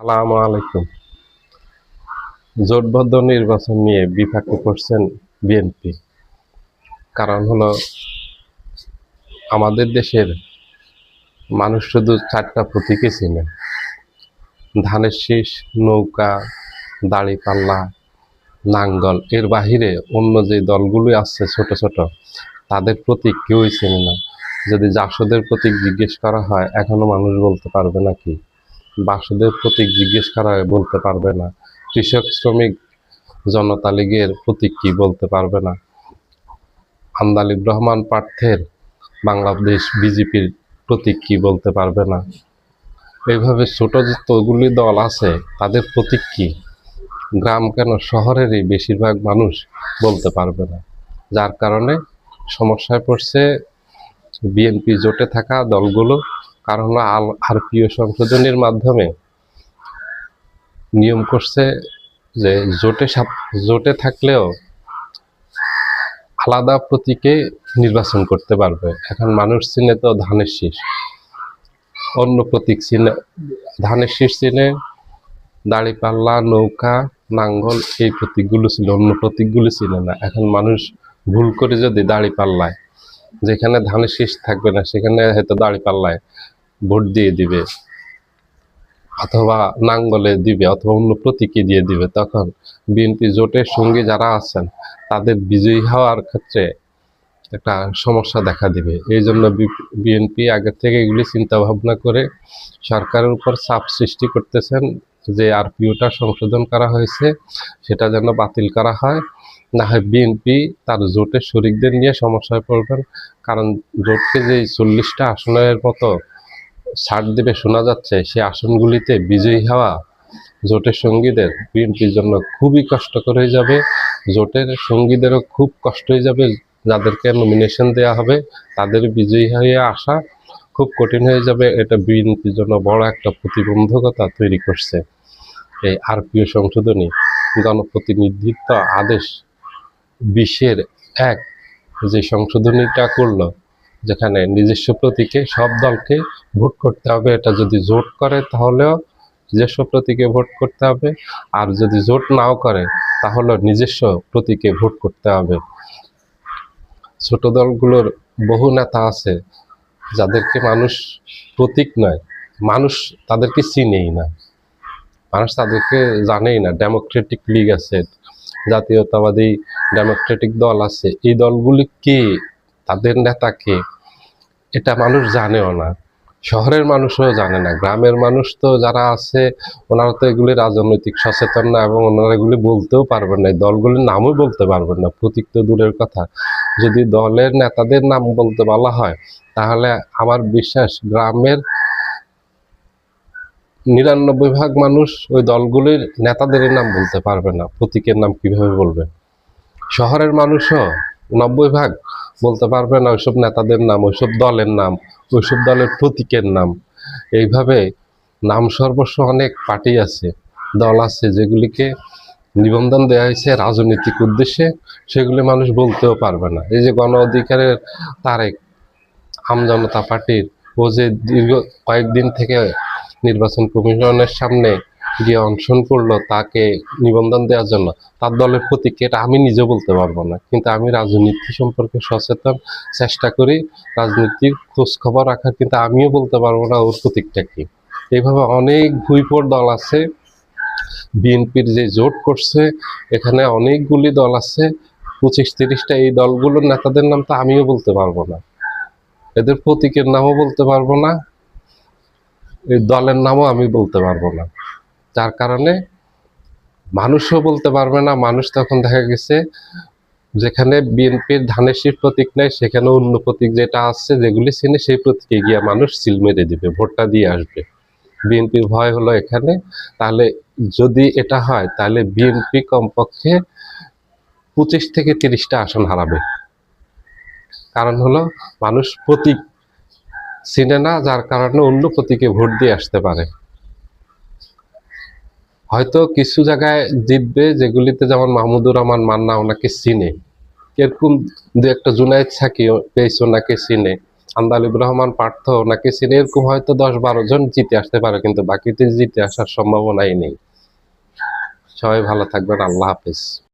সালাম আলাইকুম। জোটবদ্ধ নির্বাচন নিয়ে বিপাকে পড়ছেন বিএনপি। কারণ হলো, আমাদের দেশের মানুষ শুধু চারটা প্রতীকে চিনে। ধানের শীষ, নৌকা দাড়িপাল্লা নাঙ্গল, এর বাহিরে অন্য যে দলগুলি আছে ছোট ছোট, তাদের প্রতীক কেউই চেনে না। যদি জাসদের প্রতীক জিজ্ঞেস করা হয়, এখনও মানুষ বলতে পারবে না কি বাসুদের প্রতীক জিজ্ঞেস করা বলতে পারবে না। কৃষক, শ্রমিক, জনতা লীগের প্রতীক কি বলতে পারবে না? আন্দালিব রহমান পার্থের বাংলাদেশ বিজেপির প্রতীক কি বলতে পারবে না? এইভাবে ছোট যতগুলি দল আছে, তাদের প্রতীক কি? গ্রাম কেন শহরেরই বেশিরভাগ মানুষ বলতে পারবে না? যার কারণে সমস্যায় পড়ছে বিএনপি জোটে থাকা দলগুলো কারণ আল আরপিও সংশোধনীর মাধ্যমে নিয়ম করছে যে জোটে জোটে থাকলেও আলাদা প্রতীকে নির্বাচন করতে পারবে। এখন মানুষ চিনে তো ধানের শীষ। অন্য প্রতীক চিনে ধানের শীষ চিনে দাড়িপাল্লা নৌকা, নাঙ্গল এই প্রতীকগুলো ছিল, অন্য প্রতীকগুলো ছিল না। এখন মানুষ ভুল করে যদি দাড়িপাল্লায় যেখানে ধানের শীষ থাকবে না, সেখানে হয়তো দাড়িপাল্লায় ভোট দিয়ে দিবে, অথবা নাঙ্গলে দিবে, অথবা অন্য প্রতীকে দিয়ে দিবে, তখন বিএনপি জোটের সঙ্গে যারা আছেন, তাদের বিজয়ী হওয়ার ক্ষেত্রে একটা সমস্যা দেখা দিবে। এই জন্য বিএনপি আগে থেকে এগুলি চিন্তা ভাবনা করে সরকারের উপর চাপ সৃষ্টি করতেছেন যে আরপিওটা সংশোধন করা হয়েছে, সেটা যেন বাতিল করা হয়। না হয় বিএনপি তার জোটের শরিকদের নিয়ে সমস্যায় পড়বেন, কারণ জোটকে যে চল্লিশটা আসনের মতো ছাড় দেবে শোনা যাচ্ছে সেই আসনগুলিতে বিজয়ী হওয়া জোটের সঙ্গীদের বিএনপির জন্য খুবই কষ্টকর হয়ে যাবে। জোটের সঙ্গীদেরও খুব কষ্ট হয়ে যাবে, যাদেরকে নমিনেশন দেওয়া হবে, তাদের বিজয়ী হয়ে আসা খুব কঠিন হয়ে যাবে। এটা বিএনপির জন্য বড় একটা প্রতিবন্ধকতা তৈরি করছে এই আর আরপিও সংশোধনী গণপ্রতিনিধিত্ব আদেশ বিশের এক যে সংশোধনীটা করল যেখানে নিজস্ব প্রতীকে সব দলকে ভোট করতে হবে, এটা যদি জোট করে তাহলেও নিজস্ব প্রতীকে ভোট করতে হবে, আর যদি জোট নাও করে তাহলে নিজস্ব প্রতীকে ভোট করতে হবে। ছোট দলগুলোর বহু নেতা আছে যাদেরকে মানুষ প্রতীক নয়, মানুষ তাদেরকে চিনেই না, মানুষ তাদেরকে জানেই না ডেমোক্রেটিক লীগ আছে, জাতীয়তাবাদী ডেমোক্রেটিক দল আছে, এই দলগুলি কে তাদের নেতা কে এটা মানুষ জানেও না। শহরের মানুষও জানে না, গ্রামের মানুষ তো যারা আছে, ওনারা তো এগুলি রাজনৈতিক সচেতন না এবং ওনারা এগুলি বলতেও পারবেন না দলগুলির নামও বলতে পারবেন না। প্রতীক তো দূরের কথা। যদি দলের নেতাদের নাম বলতে বলা হয়, তাহলে আমার বিশ্বাস গ্রামের নিরানব্বই ভাগ মানুষ ওই দলগুলির নেতাদের নাম বলতে পারবে না। প্রতীকের নাম কীভাবে বলবে? শহরের মানুষও নব্বই ভাগ বলতে পারবে না, ওইসব নেতাদের নাম, ওইসব দলের নাম, ওইসব দলের প্রতীকের নাম। এইভাবে নাম সর্বস্ব অনেক পার্টি আছে, দল আছে যেগুলিকে নিবন্ধন দেওয়া হয়েছে রাজনৈতিক উদ্দেশ্যে, সেগুলি মানুষ বলতেও পারবে না। এই যে গণ অধিকারের তারেক আমজনতা পার্টির ও যে দীর্ঘ কয়েকদিন থেকে নির্বাচন কমিশনের সামনে গিয়ে অনশন করল তাকে নিবন্ধন দেওয়ার জন্য, তার দলের প্রতীক এটা আমি নিজে বলতে পারব না। কিন্তু আমি রাজনীতি সম্পর্কে সচেতন চেষ্টা করি, রাজনীতির খোঁজ খবর রাখার, কিন্তু আমিও বলতে পারব না ওর প্রতীকটা কি। এইভাবে অনেক ভুইপোর দল আছে, বিএনপির যে জোট করছে, এখানে অনেকগুলি দল আছে পঁচিশ তিরিশটা এই দলগুলোর নেতাদের নাম তো আমিও বলতে পারব না। এদের প্রতীকের নামও বলতে পারব না, এই দলের নামও আমি বলতে পারব না। যার কারণে মানুষও বলতে পারবে না, মানুষ তখন দেখা গেছে যেখানে বিএনপির ধানের শীষ প্রতীক নেয় সেখানে অন্য প্রতীক যেটা আছে, যেগুলি চিনে সেই প্রতীকে গিয়ে মানুষ সিল মেরে দিবে, ভোটটা দিয়ে আসবে। বিএনপির ভয় হলো এখানে। তাহলে যদি এটা হয়, তাহলে বিএনপি কমপক্ষে পঁচিশ থেকে তিরিশটা আসন হারাবে। কারণ হলো মানুষ প্রতীক চিনে না, যার কারণে অন্য প্রতীকে ভোট দিয়ে আসতে পারে। হয়তো কিছু জায়গায় জিতবে, যেগুলিতে যেমন মাহমুদুর রহমান মান্না ওনাকে চিনে। এরকম দু একটা জুনায়দ সাকি পেয়েছ ওনাকে চিনে। আন্দালিব রহমান পার্থ ওনাকে চিনে। এরকম হয়তো দশ বারো জন জিতে আসতে পারে, কিন্তু বাকিতে জিতে আসার সম্ভাবনাই নেই। সবাই ভালো থাকবেন, আল্লাহ হাফিজ।